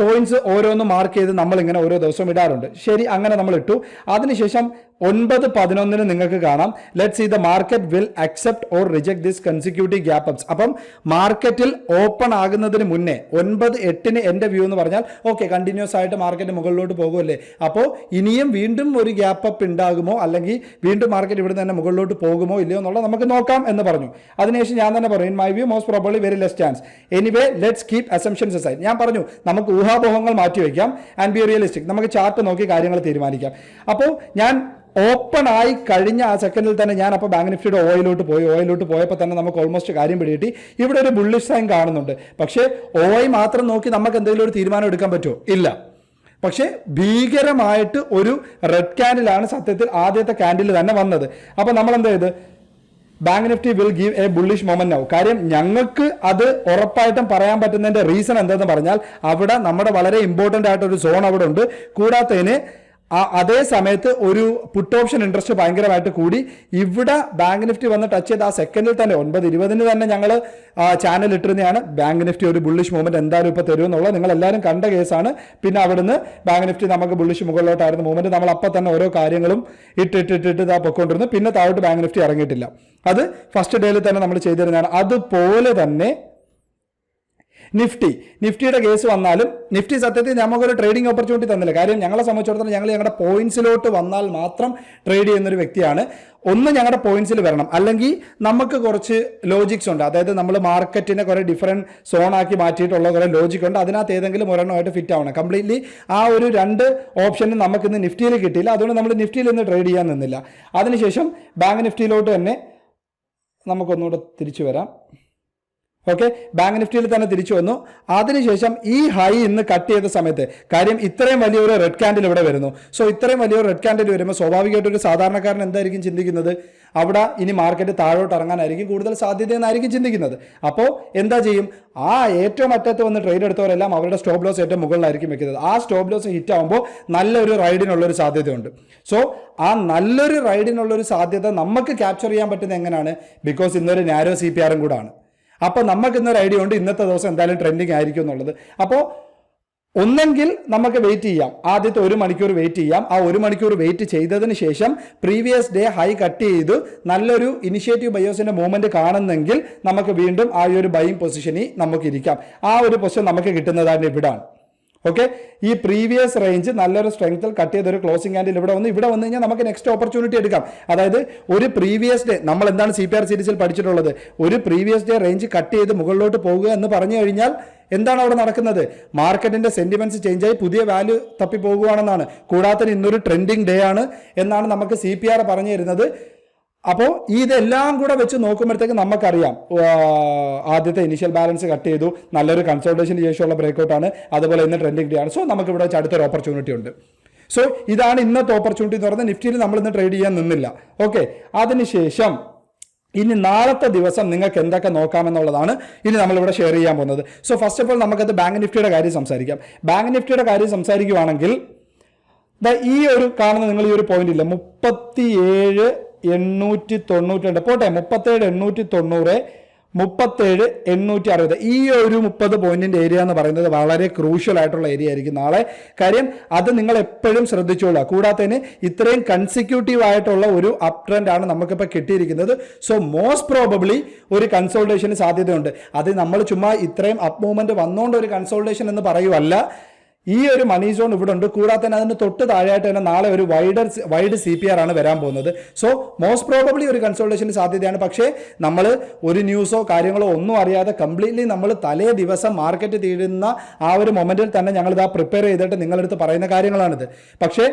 പോയിന്റ്സ് ഓരോന്ന് മാർക്ക് ചെയ്ത് നമ്മൾ ഇങ്ങനെ ഓരോ ദിവസവും ഇടാറുണ്ട്. ശരി അങ്ങനെ നമ്മൾ ഇട്ടു അതിനുശേഷം ഒൻപത് പതിനൊന്നിന് നിങ്ങൾക്ക് കാണാം. Let see the market will accept or reject this consecutive gap ups അപ്പം മാർക്കറ്റിൽ ഓപ്പൺ ആകുന്നതിന് മുന്നേ ഒൻപത് എട്ടിന് എന്റെ വ്യൂ എന്ന് പറഞ്ഞാൽ ഓക്കെ കണ്ടിന്യൂസ് ആയിട്ട് മാർക്കറ്റ് മുകളിലോട്ട് പോകുമല്ലേ അപ്പോൾ ഇനിയും വീണ്ടും ഒരു ഗ്യാപ്പ് അപ്പ് ഉണ്ടാകുമോ? അല്ലെങ്കിൽ വീണ്ടും മാർക്കറ്റ് ഇവിടെ തന്നെ മുകളിലോട്ട് പോകുമോ? ഇല്ലയോ എന്നുള്ളത് നമുക്ക് നോക്കാം എന്ന് പറഞ്ഞു. അതിനുശേഷം ഞാൻ തന്നെ പറയും my view most probably very less chance anyway let's keep assumptions side ഞാൻ പറഞ്ഞു നമുക്ക് ഊഹാപോഹങ്ങൾ മാറ്റി വയ്ക്കാം ആൻഡ് ബി റിയലിസ്റ്റിക് നമുക്ക് ചാർട്ട് നോക്കി കാര്യങ്ങൾ തീരുമാനിക്കാം. അപ്പോൾ ഞാൻ ഓപ്പൺ ആയി കഴിഞ്ഞ ആ സെക്കൻഡിൽ തന്നെ ഞാൻ അപ്പോൾ ബാങ്ക് നിഫ്റ്റിയുടെ ഓയിലോട്ട് പോയി. ഓയിലോട്ട് പോയപ്പോൾ തന്നെ നമുക്ക് ഓൾമോസ്റ്റ് കാര്യം പിടികിട്ടി. ഇവിടെ ഒരു ബുള്ളിഷ് സൈൻ കാണുന്നുണ്ട്. പക്ഷേ ഓയിൽ മാത്രം നോക്കി നമുക്ക് എന്തെങ്കിലും ഒരു തീരുമാനം എടുക്കാൻ പറ്റുമോ? ഇല്ല. പക്ഷേ ഭീകരമായിട്ട് ഒരു റെഡ് ക്യാൻഡിലാണ് സത്യത്തിൽ ആദ്യത്തെ ക്യാൻഡിൽ തന്നെ വന്നത്. അപ്പോൾ നമ്മൾ എന്താ ചെയ്ത്? Bank Nifty will give a bullish moment now കാര്യം ഞങ്ങൾക്ക് അത് ഉറപ്പായിട്ടും പറയാൻ പറ്റുന്നതിന്റെ റീസൺ എന്തെന്ന് പറഞ്ഞാൽ അവിടെ നമ്മുടെ വളരെ ഇമ്പോർട്ടന്റ് ആയിട്ടൊരു സോൺ അവിടെ ഉണ്ട്. കൂടാത്തതിന് അതേ സമയത്ത് ഒരു പുട്ട് ഓപ്ഷൻ ഇൻട്രസ്റ്റ് ഭയങ്കരമായിട്ട് കൂടി. ഇവിടെ ബാങ്ക് നിഫ്റ്റി വന്ന് ടച്ച് ചെയ്ത് ആ സെക്കൻഡിൽ തന്നെ ഒൻപത് ഇരുപതിന് തന്നെ ഞങ്ങൾ ചാനൽ ഇട്ടിരുന്നതാണ്. ബാങ്ക് നിഫ്റ്റി ഒരു ബുള്ളിഷ് മൂവ്മെന്റ് എന്തായാലും ഇപ്പോൾ തരുമെന്നുള്ളത് നിങ്ങൾ എല്ലാവരും കണ്ട കേസാണ് പിന്നെ അവിടുന്ന് ബാങ്ക് നിഫ്റ്റി നമുക്ക് ബുള്ളിഷ് മുകളിലോട്ടായിരുന്നു മൂവ്മെന്റ് നമ്മൾ അപ്പം തന്നെ ഓരോ കാര്യങ്ങളും ഇട്ടിട്ടിട്ടിട്ട് ഇതാ പൊക്കോണ്ടിരുന്നു പിന്നെ താഴോട്ട് ബാങ്ക് നിഫ്റ്റി ഇറങ്ങിയിട്ടില്ല. അത് ഫസ്റ്റ് ഡേയിൽ തന്നെ നമ്മൾ ചെയ്തിരുന്നതാണ്. അതുപോലെ തന്നെ നിഫ്റ്റി. നിഫ്റ്റിയുടെ കേസ് വന്നാലും നിഫ്റ്റി സത്യത്തിൽ നമുക്കൊരു ട്രേഡിംഗ് ഓപ്പർച്യൂണിറ്റി തന്നില്ല. കാര്യം ഞങ്ങളെ സംബന്ധിച്ചിടത്തോളം ഞങ്ങൾ ഞങ്ങളുടെ പോയിന്റ്സിലോട്ട് വന്നാൽ മാത്രം ട്രേഡ് ചെയ്യുന്നൊരു വ്യക്തിയാണ്. ഒന്ന് ഞങ്ങളുടെ പോയിന്റ്സിൽ വരണം. അല്ലെങ്കിൽ നമുക്ക് കുറച്ച് ലോജിക്സ് ഉണ്ട്. അതായത് നമ്മൾ മാർക്കറ്റിനെ കുറേ ഡിഫറെന്റ് സോണാക്കി മാറ്റിയിട്ടുള്ള കുറേ ലോജിക് ഉണ്ട്. അതിനകത്ത് ഏതെങ്കിലും ഒരെണ്ണമായിട്ട് ഫിറ്റ് ആവണം. കംപ്ലീറ്റ്ലി ആ ഒരു രണ്ട് ഓപ്ഷനും നമുക്കിന്ന് നിഫ്റ്റിയിൽ കിട്ടിയില്ല. അതുകൊണ്ട് നമ്മൾ നിഫ്റ്റിയിൽ ഇന്ന് ട്രേഡ് ചെയ്യാൻ നിന്നില്ല. അതിനുശേഷം ബാങ്ക് നിഫ്റ്റിയിലോട്ട് തന്നെ നമുക്കൊന്നുകൂടെ തിരിച്ചു വരാം. ഓക്കെ ബാങ്ക് നിഫ്റ്റിയിൽ തന്നെ തിരിച്ചു വന്നു. അതിനുശേഷം ഈ ഹൈ ഇന്ന് കട്ട് ചെയ്ത സമയത്ത് കാര്യം ഇത്രയും വലിയൊരു റെഡ് ക്യാൻഡിൽ ഇവിടെ വരുന്നു. സോ ഇത്രയും വലിയൊരു റെഡ് ക്യാൻഡിൽ വരുമ്പോൾ സ്വാഭാവികമായിട്ട് ഒരു സാധാരണക്കാരൻ എന്തായിരിക്കും ചിന്തിക്കുന്നത്? അവിടെ ഇനി മാർക്കറ്റ് താഴോട്ട് ഇറങ്ങാനായിരിക്കും കൂടുതൽ സാധ്യത എന്നായിരിക്കും ചിന്തിക്കുന്നത്. അപ്പോൾ എന്താ ചെയ്യും? ആ ഏറ്റവും അറ്റത്ത് വന്ന് ട്രേഡ് എടുത്തവരെല്ലാം അവരുടെ സ്റ്റോപ്പ് ലോസ് ഏറ്റവും മുകളിലായിരിക്കും വെക്കുന്നത്. ആ സ്റ്റോപ്പ് ലോസ് ഹിറ്റ് ആകുമ്പോൾ നല്ലൊരു റൈഡിനുള്ളൊരു സാധ്യതയുണ്ട്. സോ ആ നല്ലൊരു റൈഡിനുള്ളൊരു സാധ്യത നമുക്ക് ക്യാപ്ചർ ചെയ്യാൻ പറ്റുന്നത് എങ്ങനെയാണ് ബിക്കോസ് ഇന്നൊരു നാരോ സി പി ആറും കൂടാണ്. അപ്പോൾ നമുക്ക് ഇന്നൊരു ഐഡിയ ഉണ്ട് ഇന്നത്തെ ദിവസം എന്തായാലും ട്രെൻഡിങ് ആയിരിക്കും എന്നുള്ളത് അപ്പോൾ ഒന്നെങ്കിൽ നമുക്ക് വെയിറ്റ് ചെയ്യാം. ആദ്യത്തെ ഒരു മണിക്കൂർ വെയിറ്റ് ചെയ്യാം. ആ ഒരു മണിക്കൂർ വെയിറ്റ് ചെയ്തതിന് ശേഷം പ്രീവിയസ് ഡേ ഹൈ കട്ട് ചെയ്ത് നല്ലൊരു ഇനിഷ്യേറ്റീവ് ബയോസിന്റെ മൂവ്മെന്റ് കാണുന്നെങ്കിൽ നമുക്ക് വീണ്ടും ആ ഒരു ബൈങ് പൊസിഷനിൽ നമുക്ക് ഇരിക്കാം. ആ ഒരു പൊസിഷൻ നമുക്ക് കിട്ടുന്നതാണ് ഇവിടാണ്. ഓക്കെ ഈ പ്രീവിയസ് റേഞ്ച് നല്ലൊരു സ്ട്രെങ്ത്തിൽ കട്ട് ചെയ്തൊരു ക്ലോസിംഗ് ക്യാൻഡിൽ ഇവിടെ വന്ന് ഇവിടെ വന്നു കഴിഞ്ഞാൽ നമുക്ക് നെക്സ്റ്റ് ഓപ്പർച്യൂണിറ്റി എടുക്കാം. അതായത് ഒരു പ്രീവിയസ് ഡേ നമ്മൾ എന്താണ് സി പി ആർ സീരീസിൽ പഠിച്ചിട്ടുള്ളത്? ഒരു പ്രീവിയസ് ഡേ റേഞ്ച് കട്ട് ചെയ്ത് മുകളിലോട്ട് പോകുക എന്ന് പറഞ്ഞു കഴിഞ്ഞാൽ എന്താണ് അവിടെ നടക്കുന്നത്? മാർക്കറ്റിന്റെ സെന്റിമെന്റ്സ് ചേഞ്ച് ആയി പുതിയ വാല്യൂ തപ്പി പോകുകയാണെന്നാണ് കൂടാതെ ഇന്നൊരു ട്രെൻഡിങ് ഡേ ആണ് എന്നാണ് നമുക്ക് സി പി ആർ പറഞ്ഞു തരുന്നത്. അപ്പോൾ ഇതെല്ലാം കൂടെ വെച്ച് നോക്കുമ്പോഴത്തേക്ക് നമുക്കറിയാം ആദ്യത്തെ ഇനിഷ്യൽ ബാലൻസ് കട്ട് ചെയ്തു നല്ലൊരു കൺസൾട്ടേഷന് ശേഷമുള്ള ബ്രേക്കൗട്ടാണ് അതുപോലെ ഇന്ന് ട്രെൻഡിങ് ഡേ ആണ്. സോ നമുക്ക് ഇവിടെ വെച്ച് അടുത്തൊരു ഓപ്പർച്യൂണിറ്റി ഉണ്ട്. സോ ഇതാണ് ഇന്നത്തെ ഓപ്പർച്യൂണിറ്റി എന്ന് പറയുന്നത്. നിഫ്റ്റിയിൽ നമ്മൾ ഇന്ന് ട്രേഡ് ചെയ്യാൻ നിന്നില്ല. ഓക്കെ അതിനുശേഷം ഇനി നാളത്തെ ദിവസം നിങ്ങൾക്ക് എന്തൊക്കെ നോക്കാമെന്നുള്ളതാണ് ഇനി നമ്മളിവിടെ ഷെയർ ചെയ്യാൻ പോകുന്നത്. സോ ഫസ്റ്റ് ഓഫ് ഓൾ നമുക്കത് ബാങ്ക് നിഫ്റ്റിയുടെ കാര്യം സംസാരിക്കാം. ബാങ്ക് നിഫ്റ്റിയുടെ കാര്യം സംസാരിക്കുവാണെങ്കിൽ ഈ ഒരു കാണുന്ന നിങ്ങൾ ഈ ഒരു പോയിന്റ് ഇല്ല മുപ്പത്തി ഏഴ് എണ്ണൂറ്റി തൊണ്ണൂറ്റി രണ്ട് പോട്ടെ മുപ്പത്തേഴ് എണ്ണൂറ്റി തൊണ്ണൂറ് മുപ്പത്തേഴ് എണ്ണൂറ്റി അറുപത് ഈ ഒരു മുപ്പത് പോയിന്റിന്റെ ഏരിയ എന്ന് പറയുന്നത് വളരെ ക്രൂഷ്യൽ ആയിട്ടുള്ള ഏരിയ ആയിരിക്കും നാളെ. കാര്യം അത് നിങ്ങൾ എപ്പോഴും ശ്രദ്ധിച്ചോളൂ കൂടാത്തതിന് ഇത്രയും കൺസിക്യൂട്ടീവ് ആയിട്ടുള്ള ഒരു അപ് ട്രെൻഡ് ആണ് നമുക്കിപ്പോൾ കിട്ടിയിരിക്കുന്നത്. സോ മോസ്റ്റ് പ്രോബബ്ലി ഒരു കൺസോൾട്ടേഷന് സാധ്യതയുണ്ട്. അത് നമ്മൾ ചുമ്മാ ഇത്രയും അപ് മൂവ്മെന്റ് വന്നുകൊണ്ട് ഒരു കൺസോൾട്ടേഷൻ എന്ന് പറയുമല്ല ഈ ഒരു മണി സോൺ ഇവിടെ ഉണ്ട്. കൂടാതെ തന്നെ അതിന് തൊട്ട് താഴെയായിട്ട് തന്നെ നാളെ ഒരു wider wide C P R ആണ് വരാൻ പോകുന്നത്. സോ മോസ്റ്റ് പ്രോബബ്ലി ഒരു കൺസൾട്ടേഷന് സാധ്യതയാണ്. പക്ഷേ നമ്മൾ ഒരു ന്യൂസോ കാര്യങ്ങളോ ഒന്നും അറിയാതെ കംപ്ലീറ്റ്ലി നമ്മൾ തലേ ദിവസം മാർക്കറ്റ് തീരുന്ന ആ ഒരു മൊമെന്റിൽ തന്നെ ഞങ്ങളിത് ആ പ്രിപ്പയർ ചെയ്തിട്ട് നിങ്ങളെടുത്ത് പറയുന്ന കാര്യങ്ങളാണിത്. പക്ഷേ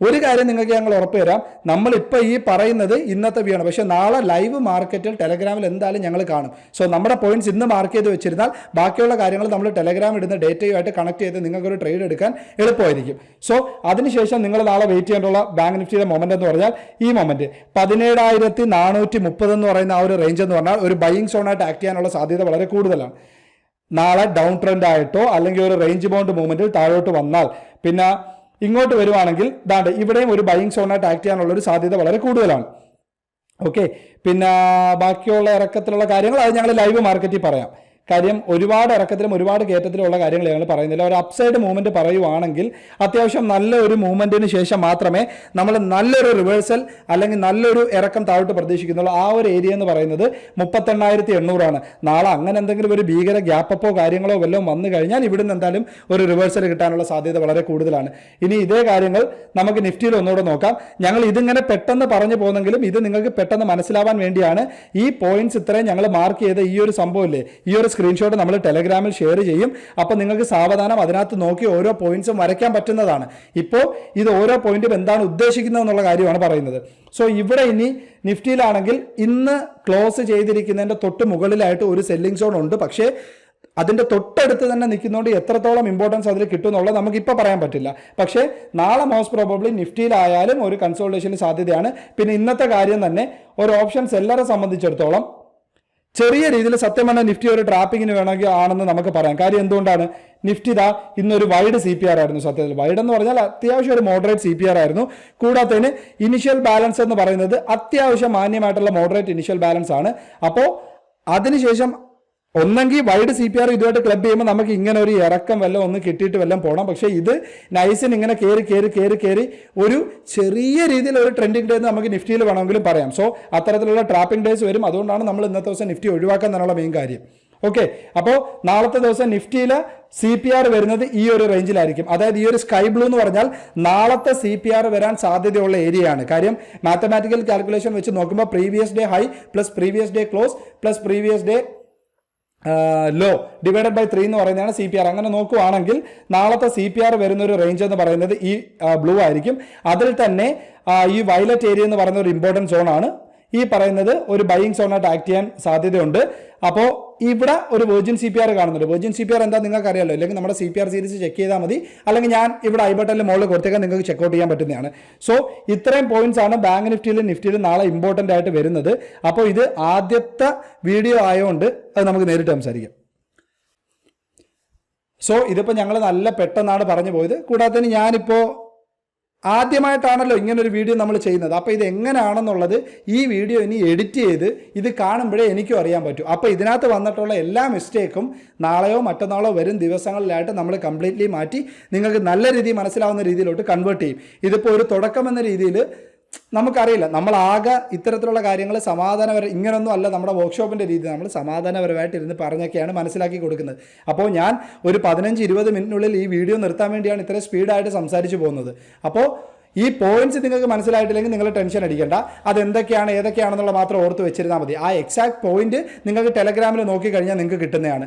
ഒരു കാര്യം നിങ്ങൾക്ക് ഞങ്ങൾ ഉറപ്പ് തരാം. നമ്മൾ ഇപ്പോൾ ഈ പറയുന്നത് ഇന്നത്തെ വ്യൂ ആണ്. പക്ഷേ നാളെ ലൈവ് മാർക്കറ്റിൽ ടെലഗ്രാമിൽ എന്തായാലും ഞങ്ങൾ കാണും. സോ നമ്മുടെ പോയിന്റ്സ് ഇന്ന് മാർക്ക് ചെയ്ത് വെച്ചിരുന്നാൽ ബാക്കിയുള്ള കാര്യങ്ങൾ നമ്മൾ ടെലഗ്രാം ഇടുന്ന ഡേറ്റയുമായിട്ട് കണക്ട് ചെയ്ത് നിങ്ങൾക്കൊരു ട്രേഡ് എടുക്കാൻ എളുപ്പമായിരിക്കും. സോ അതിനുശേഷം നിങ്ങൾ നാളെ വെയിറ്റ് ചെയ്യേണ്ടുള്ള ബാങ്ക് നിഫ്റ്റിയുടെ മൊമെന്റ് എന്ന് പറഞ്ഞാൽ ഈ മൊമെന്റ് പതിനേഴായിരത്തി നാനൂറ്റി മുപ്പത് എന്ന് പറയുന്ന ആ ഒരു റേഞ്ച് എന്ന് പറഞ്ഞാൽ ഒരു ബൈയിങ് സോണായിട്ട് ആക്ട് ചെയ്യാനുള്ള സാധ്യത വളരെ കൂടുതലാണ്. നാളെ ഡൗൺ ട്രെൻഡ് ആയിട്ടോ അല്ലെങ്കിൽ ഒരു റേഞ്ച് ബോണ്ട് മൂവ്മെന്റിൽ താഴോട്ട് വന്നാൽ പിന്നെ ഇങ്ങോട്ട് വരുവാണെങ്കിൽ ദാണ്ട് ഇവിടെയും ഒരു ബൈങ് സോണായിട്ട് ആക്ട് ചെയ്യാനുള്ള ഒരു സാധ്യത വളരെ കൂടുതലാണ്. ഓക്കെ പിന്നെ ബാക്കിയുള്ള ഇറക്കത്തിലുള്ള കാര്യങ്ങൾ അത് ഞങ്ങൾ ലൈവ് മാർക്കറ്റിൽ പറയാം. കാര്യം ഒരുപാട് ഇറക്കത്തിലും ഒരുപാട് കയറ്റത്തിലുള്ള കാര്യങ്ങൾ ഞങ്ങൾ പറയുന്നില്ല. ഒരു അപ്സൈഡ് മൂവ്മെന്റ് പറയുവാണെങ്കിൽ അത്യാവശ്യം നല്ല ഒരു മൂവ്മെന്റിന് ശേഷം മാത്രമേ നമ്മൾ നല്ലൊരു റിവേഴ്സൽ അല്ലെങ്കിൽ നല്ലൊരു ഇറക്കം താഴോട്ട് പ്രതീക്ഷിക്കുന്നുള്ളൂ. ആ ഒരു ഏരിയ എന്ന് പറയുന്നത് മുപ്പത്തെണ്ണായിരത്തി എണ്ണൂറാണ് നാളെ അങ്ങനെ എന്തെങ്കിലും ഒരു ഭീകര ഗ്യാപ്പപ്പോ കാര്യങ്ങളോ വല്ലതും വന്നു കഴിഞ്ഞാൽ ഇവിടുന്ന് എന്തായാലും ഒരു റിവേഴ്സൽ കിട്ടാനുള്ള സാധ്യത വളരെ കൂടുതലാണ്. ഇനി ഇതേ കാര്യങ്ങൾ നമുക്ക് നിഫ്റ്റിയിൽ ഒന്നുകൂടെ നോക്കാം. ഞങ്ങൾ ഇതിങ്ങനെ പെട്ടെന്ന് പറഞ്ഞു പോകുന്നെങ്കിലും ഇത് നിങ്ങൾക്ക് പെട്ടെന്ന് മനസ്സിലാവാൻ വേണ്ടിയാണ് ഈ പോയിന്റ്സ് ഇത്രയും ഞങ്ങൾ മാർക്ക് ചെയ്ത ഈ ഒരു സംഭവമില്ലേ ഈ ഒരു സ്ക്രീൻഷോട്ട് നമ്മൾ ടെലഗ്രാമിൽ ഷെയർ ചെയ്യും. അപ്പോൾ നിങ്ങൾക്ക് സാവധാനം അതിനകത്ത് നോക്കി ഓരോ പോയിന്റ്സും വരയ്ക്കാൻ പറ്റുന്നതാണ്. ഇപ്പോൾ ഇത് ഓരോ പോയിന്റും എന്താണ് ഉദ്ദേശിക്കുന്നത് എന്നുള്ള കാര്യമാണ് പറയുന്നത്. സോ ഇവിടെ ഇനി നിഫ്റ്റിയിലാണെങ്കിൽ ഇന്ന് ക്ലോസ് ചെയ്തിരിക്കുന്നതിന്റെ തൊട്ട് മുകളിലായിട്ട് ഒരു സെല്ലിംഗ് സോൺ ഉണ്ട്. പക്ഷേ അതിന്റെ തൊട്ടടുത്ത് തന്നെ നിൽക്കുന്നതുകൊണ്ട് എത്രത്തോളം ഇമ്പോർട്ടൻസ് അതിൽ കിട്ടും എന്നുള്ളത് നമുക്ക് ഇപ്പോൾ പറയാൻ പറ്റില്ല. പക്ഷേ നാളെ മോസ്റ്റ് പ്രോബബ്ലി നിഫ്റ്റിയിലായാലും ഒരു കൺസോൾട്ടേഷന് സാധ്യതയാണ്. പിന്നെ ഇന്നത്തെ കാര്യം തന്നെ ഒരു ഓപ്ഷൻ സെല്ലറെ സംബന്ധിച്ചിടത്തോളം ചെറിയ രീതിയിൽ സത്യം പറഞ്ഞാൽ നിഫ്റ്റി ഒരു ട്രാപ്പിങ്ങിന് വേണമെങ്കിൽ ആണെന്ന് നമുക്ക് പറയാം. കാര്യം എന്തുകൊണ്ടാണ്? നിഫ്റ്റി ഇതാ ഇന്നൊരു വൈഡ് സി പി ആർ ആയിരുന്നു സത്യത്തിൽ. വൈഡ് എന്ന് പറഞ്ഞാൽ അത്യാവശ്യം ഒരു മോഡറേറ്റ് സി പി ആർ ആയിരുന്നു. കൂടാത്തതിന് ഇനിഷ്യൽ ബാലൻസ് എന്ന് പറയുന്നത് അത്യാവശ്യം മാന്യമായിട്ടുള്ള മോഡറേറ്റ് ഇനിഷ്യൽ ബാലൻസ് ആണ്. അപ്പോൾ അതിനുശേഷം ഒന്നെങ്കിൽ വൈഡ് സി പി ആർ ഇതുമായിട്ട് ക്ലബ് ചെയ്യുമ്പോൾ നമുക്ക് ഇങ്ങനെ ഒരു ഇറക്കം വല്ലതും ഒന്ന് കിട്ടിയിട്ട് വല്ലതും പോകണം പക്ഷേ ഇത് നൈസിന് ഇങ്ങനെ കയറി കയറി കയറി കയറി ഒരു ചെറിയ രീതിയിൽ ഒരു ട്രെൻഡിങ് ഡേ എന്ന് നമുക്ക് നിഫ്റ്റിയിൽ വേണമെങ്കിലും പറയാം. സോ അത്തരത്തിലുള്ള ട്രാപ്പിംഗ് ഡേയ്സ് വരും. അതുകൊണ്ടാണ് നമ്മൾ ഇന്നത്തെ ദിവസം നിഫ്റ്റി ഒഴിവാക്കാൻ തന്നെയുള്ള മെയിൻ കാര്യം. ഓക്കെ അപ്പോൾ നാളത്തെ ദിവസം നിഫ്റ്റിയിൽ സി പി ആർ വരുന്നത് ഈ ഒരു റേഞ്ചിലായിരിക്കും അതായത് ഈ ഒരു സ്കൈ ബ്ലൂ എന്ന് പറഞ്ഞാൽ നാളത്തെ സി പി ആർ വരാൻ സാധ്യതയുള്ള ഏരിയയാണ് കാര്യം മാത്തമാറ്റിക്കൽ കാൽക്കുലേഷൻ വെച്ച് നോക്കുമ്പോൾ previous day high plus previous day close plus previous day low divided by three എന്ന് പറയുന്നതാണ് സി പി ആർ അങ്ങനെ നോക്കുവാണെങ്കിൽ നാളത്തെ സി പി ആർ വരുന്ന ഒരു റേഞ്ച് എന്ന് പറയുന്നത് ഈ ബ്ലൂ ആയിരിക്കും. അതിൽ തന്നെ ഈ വയലറ്റ് ഏരിയ എന്ന് പറയുന്ന ഒരു ഇമ്പോർട്ടന്റ് സോണാണ് ഈ പറയുന്നത് ഒരു ബൈയിങ് സോണായിട്ട് ആക്ട് ചെയ്യാൻ സാധ്യതയുണ്ട്. അപ്പോൾ ഇവിടെ ഒരു വെർജിൻ സി പി ആർ കാണുന്നുണ്ട്. വെർജിൻ സി പി ആർ എന്താ നിങ്ങൾക്ക് അറിയാലോ അല്ലെങ്കിൽ നമ്മുടെ C P R series check ചെയ്താൽ മതി. അല്ലെങ്കിൽ ഞാൻ ഇവിടെ ഐ ബട്ടണിൽ മുകളിൽ കൊടുത്തേക്കാൻ നിങ്ങൾക്ക് ചെക്കൗട്ട് ചെയ്യാൻ പറ്റുന്നതാണ്. സോ ഇത്രയും പോയിന്റ്സ് ആണ് ബാങ്ക് നിഫ്റ്റിയിലും നിഫ്റ്റിയിലും നാളെ ഇമ്പോർട്ടന്റ് ആയിട്ട് വരുന്നത്. അപ്പോൾ ഇത് ആദ്യത്തെ വീഡിയോ ആയതുകൊണ്ട് അത് നമുക്ക് നേരിട്ട് സംസാരിക്കാം. സോ ഇതിപ്പോൾ ഞങ്ങൾ നല്ല പെട്ടെന്നാണ് പറഞ്ഞു പോയത്. കൂടാതെ തന്നെ ഞാനിപ്പോൾ ആദ്യമായിട്ടാണല്ലോ ഇങ്ങനൊരു വീഡിയോ നമ്മൾ ചെയ്യുന്നത്. അപ്പോൾ ഇത് എങ്ങനെയാണെന്നുള്ളത് ഈ വീഡിയോ ഇനി എഡിറ്റ് ചെയ്ത് ഇത് കാണുമ്പോഴേ എനിക്കും അറിയാൻ പറ്റും. അപ്പോൾ ഇതിനകത്ത് വന്നിട്ടുള്ള എല്ലാ മിസ്റ്റേക്കും നാളെയോ മറ്റന്നാളോ വരും ദിവസങ്ങളിലായിട്ട് നമ്മൾ കംപ്ലീറ്റ്ലി മാറ്റി നിങ്ങൾക്ക് നല്ല രീതിയിൽ മനസ്സിലാവുന്ന രീതിയിലോട്ട് കൺവേർട്ട് ചെയ്യും. ഇതിപ്പോൾ ഒരു തുടക്കം എന്ന രീതിയിൽ നമുക്കറിയില്ല. നമ്മളാകെ ഇത്തരത്തിലുള്ള കാര്യങ്ങൾ സമാധാനപര ഇങ്ങനൊന്നും അല്ല നമ്മുടെ വർക്ക്ഷോപ്പിന്റെ രീതി. നമ്മൾ സമാധാനപരമായിട്ട് ഇരുന്ന് പറഞ്ഞൊക്കെയാണ് മനസ്സിലാക്കി കൊടുക്കുന്നത്. അപ്പോൾ ഞാൻ ഒരു പതിനഞ്ച് ഇരുപത് മിനിറ്റിനുള്ളിൽ ഈ വീഡിയോ നിർത്താൻ വേണ്ടിയാണ് ഇത്ര സ്പീഡായിട്ട് സംസാരിച്ചു പോകുന്നത്. അപ്പോൾ ഈ പോയിന്റ്സ് നിങ്ങൾക്ക് മനസ്സിലായിട്ടില്ലെങ്കിൽ നിങ്ങൾ ടെൻഷൻ അടിക്കേണ്ട. അതെന്തൊക്കെയാണ് ഏതൊക്കെയാണെന്നുള്ള മാത്രം ഓർത്ത് വെച്ചിരുന്നാൽ മതി. ആ എക്സാക്ട് പോയിന്റ് നിങ്ങൾക്ക് ടെലഗ്രാമിൽ നോക്കിക്കഴിഞ്ഞാൽ നിങ്ങൾക്ക് കിട്ടുന്നതാണ്.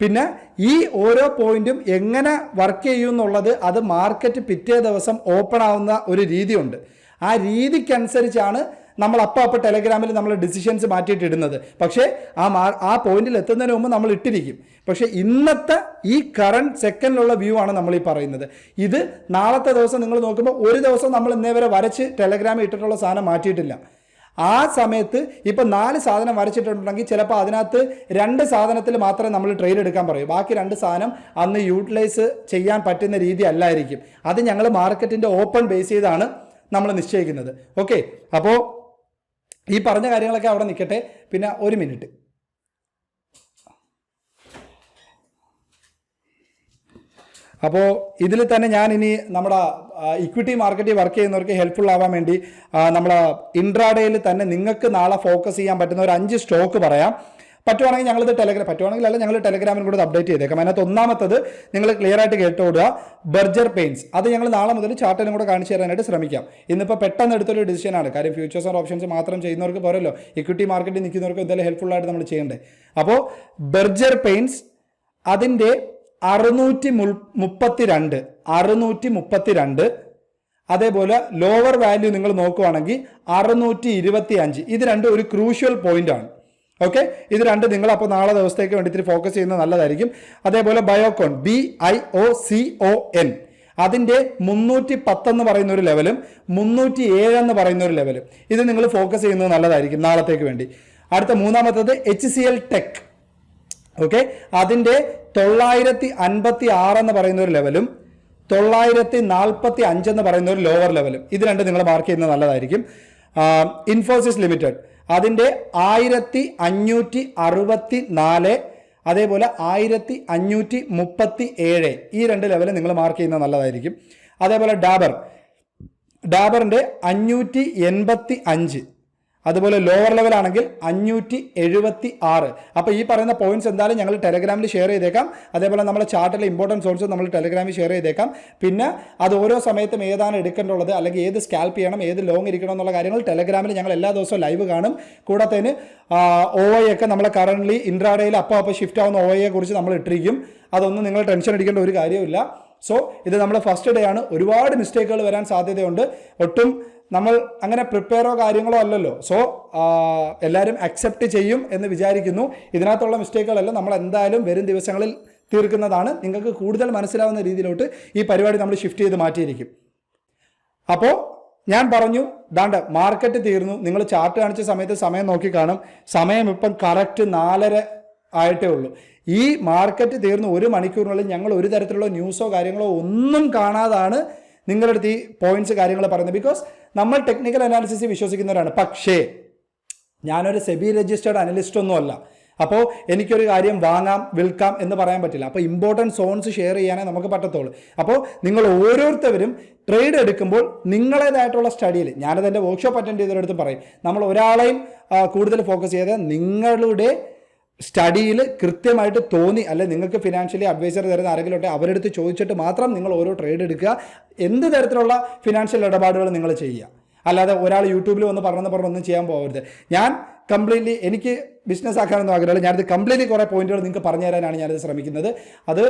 പിന്നെ ഈ ഓരോ പോയിന്റും എങ്ങനെ വർക്ക് ചെയ്യും എന്നുള്ളത് അത് മാർക്കറ്റ് പിറ്റേ ദിവസം ഓപ്പൺ ആവുന്ന ഒരു രീതിയുണ്ട്. ആ രീതിക്കനുസരിച്ചാണ് നമ്മൾ അപ്പം അപ്പം ടെലഗ്രാമിൽ നമ്മൾ ഡിസിഷൻസ് മാറ്റിയിട്ട് ഇടുന്നത്. പക്ഷേ ആ മാ ആ പോയിന്റിൽ എത്തുന്നതിന് മുമ്പ് നമ്മൾ ഇട്ടിരിക്കും. പക്ഷേ ഇന്നത്തെ ഈ കറണ്ട് സെക്കൻഡിലുള്ള വ്യൂ ആണ് നമ്മൾ ഈ പറയുന്നത്. ഇത് നാളത്തെ ദിവസം നിങ്ങൾ നോക്കുമ്പോൾ ഒരു ദിവസം നമ്മൾ ഇന്നേ വരെ വരച്ച് ടെലഗ്രാമിൽ ഇട്ടിട്ടുള്ള സാധനം മാറ്റിയിട്ടില്ല. ആ സമയത്ത് ഇപ്പം നാല് സാധനം വരച്ചിട്ടുണ്ടെങ്കിൽ ചിലപ്പോൾ അതിനകത്ത് രണ്ട് സാധനത്തിൽ മാത്രമേ നമ്മൾ ട്രേഡ് എടുക്കാൻ പറയൂ. ബാക്കി രണ്ട് സാധനം അന്ന് യൂട്ടിലൈസ് ചെയ്യാൻ പറ്റുന്ന രീതി അല്ലായിരിക്കും. അത് ഞങ്ങൾ മാർക്കറ്റിന്റെ ഓപ്പൺ ബേസ് ചെയ്താണ് നമ്മൾ നിശ്ചയിക്കുന്നത്. ഓക്കെ? അപ്പോൾ ഈ പറഞ്ഞ കാര്യങ്ങളൊക്കെ അവിടെ നിൽക്കട്ടെ പിന്നെ ഒരു മിനിറ്റ്. അപ്പോൾ ഇതിൽ തന്നെ ഞാൻ ഇനി നമ്മുടെ ഇക്വിറ്റി മാർക്കറ്റിൽ വർക്ക് ചെയ്യുന്നവർക്ക് ഹെൽപ്ഫുൾ ആവാൻ വേണ്ടി നമ്മൾ ഇൻട്രാഡേയിൽ തന്നെ നിങ്ങൾക്ക് നാളെ ഫോക്കസ് ചെയ്യാൻ പറ്റുന്ന ഒരു അഞ്ച് സ്റ്റോക്ക് പറയാം. പറ്റുവാണെങ്കിൽ ഞങ്ങളിത് ടെലഗ്രാം പറ്റുവാണെങ്കിൽ അല്ല ഞങ്ങൾ ടെലഗ്രാമിൽ കൂടെ അപ്ഡേറ്റ് ചെയ്തേക്കാം. അതിനകത്ത് ഒന്നാമത്തത് നിങ്ങൾ ക്ലിയർ ആയിട്ട് കേട്ടോടുക ബർജർ പെയിൻസ് അത് ഞങ്ങൾ നാളെ മുതൽ ചാർട്ടിനും കൂടെ കാണിച്ചു തരാനായിട്ട് ശ്രമിക്കാം. ഇന്നിപ്പോൾ പെട്ടെന്ന് എടുത്തൊരു ഡിസിഷനാണ് കാര്യം ഫ്യൂച്ചേഴ്സ് ആൻഡ് ഓപ്ഷൻസ് മാത്രം ചെയ്യുന്നവർക്ക് പോരല്ലോ. ഇക്വിറ്റി മാർക്കറ്റിൽ നിൽക്കുന്നവർക്ക് എന്തായാലും ഹെൽപ്ഫുൾ ആയിട്ട് നമ്മൾ ചെയ്യേണ്ടത് അപ്പോൾ ബർജർ പെയിൻസ് അതിന്റെ അറുന്നൂറ്റി മുപ്പത്തി രണ്ട് അറുന്നൂറ്റി മുപ്പത്തി രണ്ട് അതേപോലെ ലോവർ വാല്യൂ നിങ്ങൾ നോക്കുവാണെങ്കിൽ അറുന്നൂറ്റി ഇരുപത്തി അഞ്ച് ഇത് രണ്ടും ഒരു ക്രൂഷ്യൽ പോയിന്റ് ആണ്. ഓക്കെ ഇത് രണ്ട് നിങ്ങൾ അപ്പോൾ നാളെ ദിവസത്തേക്ക് വേണ്ടി ഇത്തിരി ഫോക്കസ് ചെയ്യുന്നത് നല്ലതായിരിക്കും. അതേപോലെ Biocon B I O C O N അതിന്റെ മുന്നൂറ്റി പത്തെന്ന് പറയുന്ന ഒരു ലെവലും മുന്നൂറ്റി ഏഴെന്ന് പറയുന്ന ഒരു ലെവലും ഇത് നിങ്ങൾ ഫോക്കസ് ചെയ്യുന്നത് നല്ലതായിരിക്കും നാളത്തേക്ക് വേണ്ടി. അടുത്ത മൂന്നാമത്തത് H C L tech okay അതിന്റെ തൊള്ളായിരത്തി അൻപത്തി ആറെന്ന് പറയുന്ന ഒരു ലെവലും തൊള്ളായിരത്തി നാൽപ്പത്തി അഞ്ചെന്ന് പറയുന്ന ഒരു ലോവർ ലെവലും ഇത് രണ്ട് നിങ്ങൾ മാർക്ക് ചെയ്യുന്നത് നല്ലതായിരിക്കും. ഇൻഫോസിസ് ലിമിറ്റഡ് അതിന്റെ ആയിരത്തി അഞ്ഞൂറ്റി അറുപത്തി നാല് അതേപോലെ ആയിരത്തി അഞ്ഞൂറ്റി മുപ്പത്തി ഏഴ്. ഈ രണ്ട് ലെവൽ നിങ്ങൾ മാർക്ക് ചെയ്യുന്നത് നല്ലതായിരിക്കും. അതേപോലെ ഡാബർ. ഡാബറിന്റെ അഞ്ഞൂറ്റി എൺപത്തി അഞ്ച്. അതുപോലെ ലോവർ ലെവൽ ആണെങ്കിൽ അഞ്ഞൂറ്റി എഴുപത്തി ആറ് അപ്പോൾ ഈ പറയുന്ന പോയിന്റ്സ് എന്തായാലും ഞങ്ങൾ ടെലഗ്രാമിൽ ഷെയർ ചെയ്തേക്കാം. അതേപോലെ നമ്മുടെ ചാർട്ടിലെ ഇമ്പോർട്ടൻസ് സോൺസ് നമ്മൾ ടെലഗ്രാമിൽ ഷെയർ ചെയ്തേക്കാം. പിന്നെ അത് ഓരോ സമയത്തും ഏതാണ് എടുക്കേണ്ടുള്ളത് അല്ലെങ്കിൽ ഏത് സ്കാൽപ്പ് ചെയ്യണം ഏത് ലോങ് ഇരിക്കണം എന്നുള്ള കാര്യങ്ങൾ ടെലഗ്രാമിൽ ഞങ്ങൾ എല്ലാ ദിവസവും ലൈവ് കാണും. കൂടാത്തതിന് ഒ ഐ ഒക്കെ നമ്മളെ കറന്റ്ലി ഇൻട്രാഡേയിൽ അപ്പോൾ അപ്പോൾ ഷിഫ്റ്റ് ആവുന്ന ഒ കുറിച്ച് നമ്മൾ ഇട്ടിരിക്കും. അതൊന്നും നിങ്ങൾ ടെൻഷൻ അടിക്കേണ്ട ഒരു കാര്യമില്ല സോ ഇത് നമ്മുടെ ഫസ്റ്റ് ഡേ ആണ്. ഒരുപാട് മിസ്റ്റേക്കുകൾ വരാൻ സാധ്യതയുണ്ട്. ഒട്ടും നമ്മൾ അങ്ങനെ പ്രിപ്പയറോ കാര്യങ്ങളോ അല്ലല്ലോ. സോ എല്ലാവരും അക്സെപ്റ്റ് ചെയ്യും എന്ന് വിചാരിക്കുന്നു. ഇതിനകത്തുള്ള മിസ്റ്റേക്കുകളെല്ലാം നമ്മൾ എന്തായാലും വരും ദിവസങ്ങളിൽ തീർക്കുന്നതാണ്. നിങ്ങൾക്ക് കൂടുതൽ മനസ്സിലാവുന്ന രീതിയിലോട്ട് ഈ പരിപാടി നമ്മൾ ഷിഫ്റ്റ് ചെയ്ത് മാറ്റിയിരിക്കും. അപ്പോൾ ഞാൻ പറഞ്ഞു ദാണ്ട് മാർക്കറ്റ് തീർന്നു. നിങ്ങൾ ചാർട്ട് കാണിച്ച സമയത്ത് സമയം നോക്കി കാണും സമയം ഇപ്പം കറക്റ്റ് നാലര ആയിട്ടേ ഉള്ളൂ. ഈ മാർക്കറ്റ് തീർന്ന് ഒരു മണിക്കൂറിനുള്ളിൽ ഞങ്ങൾ ഒരു തരത്തിലുള്ള ന്യൂസോ കാര്യങ്ങളോ ഒന്നും കാണാതാണ് നിങ്ങളുടെ അടുത്ത് ഈ പോയിന്റ്സ് കാര്യങ്ങൾ പറയുന്നത്. ബിക്കോസ് നമ്മൾ ടെക്നിക്കൽ അനാലിസിസ് വിശ്വസിക്കുന്നവരാണ്. പക്ഷേ ഞാനൊരു സെബി രജിസ്റ്റേർഡ് അനലിസ്റ്റ് ഒന്നുമല്ല അപ്പോൾ എനിക്കൊരു കാര്യം വാങ്ങാം വിൽക്കാം എന്ന് പറയാൻ പറ്റില്ല. അപ്പോൾ ഇമ്പോർട്ടന്റ് സോൺസ് ഷെയർ ചെയ്യാനേ നമുക്ക് പറ്റത്തുള്ളൂ. അപ്പോൾ നിങ്ങൾ ഓരോരുത്തരും ട്രേഡ് എടുക്കുമ്പോൾ നിങ്ങളേതായിട്ടുള്ള സ്റ്റഡിയിൽ ഞാനത് എന്റെ വർക്ക്ഷോപ്പ് അറ്റൻഡ് ചെയ്തവരെടുത്ത് പറയും. നമ്മൾ ഒരാളെയും കൂടുതൽ ഫോക്കസ് ചെയ്ത് നിങ്ങളുടെ സ്റ്റഡിയിൽ കൃത്യമായിട്ട് തോന്നി അല്ലെ നിങ്ങൾക്ക് ഫിനാൻഷ്യലി അഡ്വൈസർ തരുന്ന ആരെങ്കിലും ഉണ്ടെങ്കിൽ അവരെടുത്ത് ചോദിച്ചിട്ട് മാത്രം നിങ്ങൾ ഓരോ ട്രേഡ് എടുക്കുക. എന്ത് തരത്തിലുള്ള ഫിനാൻഷ്യൽ ഇടപാടുകൾ നിങ്ങൾ ചെയ്യുക. അല്ലാതെ ഒരാൾ യൂട്യൂബിൽ വന്ന് പറഞ്ഞെന്ന് പറഞ്ഞൊന്നും ചെയ്യാൻ പോകരുത്. ഞാൻ കംപ്ലീറ്റ്ലി എനിക്ക് ബിസിനസ് ആക്കാനൊന്നും ആഗ്രഹമില്ല. ഞാനിത് കംപ്ലീറ്റ്ലി കുറേ പോയിന്റുകൾ നിങ്ങൾക്ക് പറഞ്ഞു തരാനാണ് ഞാനിത് ശ്രമിക്കുന്നത്. അത്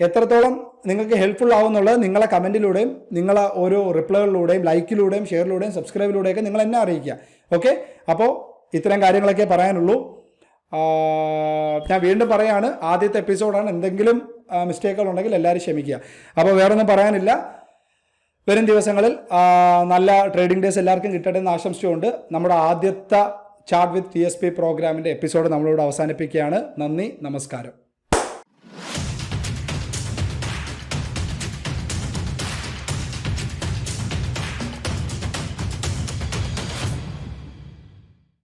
എത്രത്തോളം നിങ്ങൾക്ക് ഹെൽപ്ഫുൾ ആവുന്നുള്ളത് നിങ്ങളെ കമന്റിലൂടെയും നിങ്ങളെ ഓരോ റിപ്ലൈകളിലൂടെയും ലൈക്കിലൂടെയും ഷെയറിലൂടെയും സബ്സ്ക്രൈബിലൂടെയൊക്കെ നിങ്ങൾ എന്നെ അറിയിക്കുക. ഓക്കെ അപ്പോൾ ഇത്തരം കാര്യങ്ങളൊക്കെ പറയാനുള്ളൂ. ഞാൻ വീണ്ടും പറയാണ് ആദ്യത്തെ എപ്പിസോഡാണ്. എന്തെങ്കിലും മിസ്റ്റേക്കുകൾ ഉണ്ടെങ്കിൽ എല്ലാവരും ക്ഷമിക്കുക. അപ്പോൾ വേറൊന്നും പറയാനില്ല. വരും ദിവസങ്ങളിൽ നല്ല ട്രേഡിംഗ് ഡേയ്സ് എല്ലാവർക്കും കിട്ടട്ടെ എന്ന് ആശംസിച്ചുകൊണ്ട് നമ്മുടെ ആദ്യത്തെ chart with T S P പ്രോഗ്രാമിന്റെ എപ്പിസോഡ് നമ്മളിവിടെ അവസാനിപ്പിക്കുകയാണ്. നന്ദി നമസ്കാരം.